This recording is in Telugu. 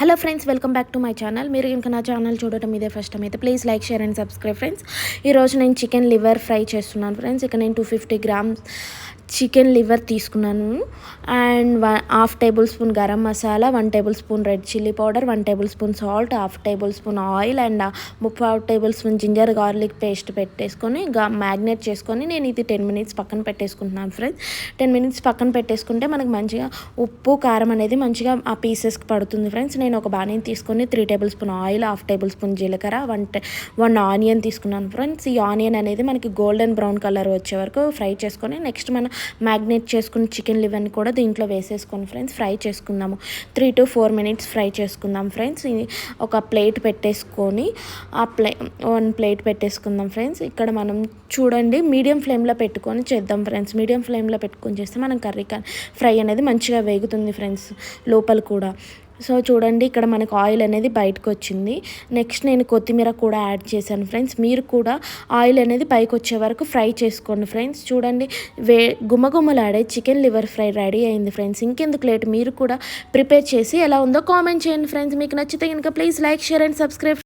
Hello friends welcome back to my channel. మీరు ఇంకా నా ఛానల్ చూడటం ఇదే ఫస్ట్ టైం అయితే please like share and subscribe friends. ఈరోజు నేను చికెన్ లివర్ ఫ్రై చేస్తున్నాను ఫ్రెండ్స్. ఇక నేను two fifty grams chicken liver తీసుకున్నాను. And one half table spoon garam masala one table spoon red chilli powder one table spoon salt half table spoon oil and ముప్పై table spoon ginger garlic paste పెట్టేసుకొని మ్యాగ్నేట్ చేసుకొని నేను ఇది టెన్ మినిట్స్ పక్కన పెట్టేసుకుంటున్నాను ఫ్రెండ్స్. టెన్ మినిట్స్ పక్కన పెట్టేసుకుంటే మనకు మంచిగా ఉప్పు కారం అనేది మంచిగా ఆ పీసెస్కి పడుతుంది ఫ్రెండ్స్. నేను ఒక బాణీని తీసుకొని three table spoon oil half table spoon జీలకర్ర వన్ వన్ ఆనియన్ తీసుకున్నాను ఫ్రెండ్స్. ఈ ఆనియన్ అనేది మనకి గోల్డెన్ బ్రౌన్ కలర్ వచ్చే వరకు ఫ్రై చేసుకొని నెక్స్ట్ మనం మ్యాగ్నేట్ చేసుకున్న చికెన్ లివర్ని కూడా దీంట్లో వేసేసుకొని ఫ్రెండ్స్ ఫ్రై చేసుకుందాము. Three to four minutes fry చేసుకుందాం ఫ్రెండ్స్. ఒక ప్లేట్ పెట్టేసుకొని ఆ ప్లే వన్ ప్లేట్ పెట్టేసుకుందాం ఫ్రెండ్స్. ఇక్కడ మనం చూడండి మీడియం ఫ్లేమ్లో పెట్టుకొని చేద్దాం ఫ్రెండ్స్. మీడియం ఫ్లేమ్లో పెట్టుకొని చేస్తే మనం కర్రీ ఫ్రై అనేది మంచిగా వేగుతుంది ఫ్రెండ్స్ లోపల కూడా. సో చూడండి ఇక్కడ మనకు ఆయిల్ అనేది బయటకు వచ్చింది నెక్స్ట్ నేను కొత్తిమీర కూడా యాడ్ చేశాను ఫ్రెండ్స్. మీరు కూడా ఆయిల్ అనేది పైకి వచ్చే వరకు ఫ్రై చేసుకోండి ఫ్రెండ్స్. చూడండి వే గుమ్మగుమ్మలాడే చికెన్ లివర్ ఫ్రై రెడీ అయింది ఫ్రెండ్స్. ఇంకెందుకు లేట్? మీరు కూడా ప్రిపేర్ చేసి ఎలా ఉందో కామెంట్ చేయండి ఫ్రెండ్స్. మీకు నచ్చితే కనుక please like share and subscribe